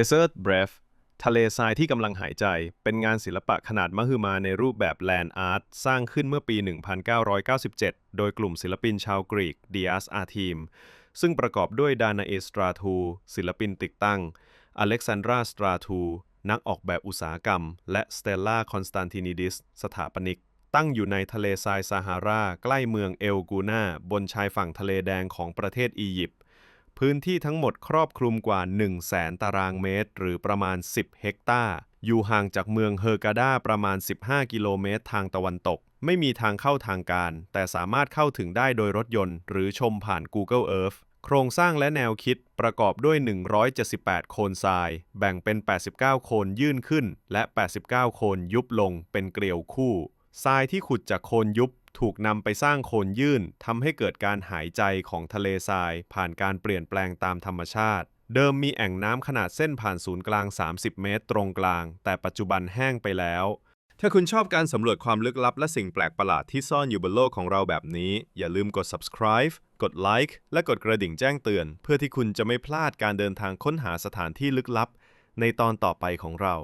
Desert Breath ทะเลทรายที่กำลังหายใจ เป็นงานศิลปะขนาดมหึมาในรูปแบบแลนด์อาร์ตสร้างขึ้นเมื่อปี 1997 โดยกลุ่มศิลปินชาวกรีก Dias Arteem ซึ่งประกอบด้วยดานาเอสตราทูศิลปินติดตั้ง อเล็กซานดราสตราทูนักออกแบบอุตสาหกรรม และสเตลล่าคอนสแตนตินิดิส สถาปนิก ตั้งอยู่ในทะเลทรายซาฮารา ใกล้เมืองเอลกูนาบนชายฝั่งทะเลแดงของประเทศอียิปต์ พื้นที่ทั้งหมดครอบคลุมกว่า 1 0 0 0 0แสนตารางเมตร หรือประมาณ 10 เฮกตาร์ อยู่ห่างจากเมืองเฮอร์กาดาประมาณ 15 กิโลเมตรทางตะวันตก ไม่มีทางเข้าทางการ แต่สามารถเข้าถึงได้โดยรถยนต์ หรือชมผ่าน Google Earth โครงสร้างและแนวคิดประกอบด้วย 178 โคนทราย แบ่งเป็น 89 โคนยื่นขึ้น และ 89 โคนยุบลงเป็นเกลียวคู่ทรายที่ขุดจากโคนยุบ ถูกนำไปสร้างโคนยื่นทำให้เกิดการหายใจของทะเลทราย ผ่านการเปลี่ยนแปลงตามธรรมชาติ เดิมมีแอ่งน้ำขนาดเส้นผ่านศูนย์กลาง 30 เมตร ตรงกลาง แต่ปัจจุบันแห้งไปแล้ว ถ้าคุณชอบการสำรวจความลึกลับและสิ่งแปลกประหลาดที่ซ่อนอยู่บนโลกของเราแบบนี้ อย่าลืมกด subscribe กด like และกดกระดิ่งแจ้งเตือน เพื่อที่คุณจะไม่พลาดการเดินทางค้นหาสถานที่ลึกลับ ในตอนต่อไปของเรา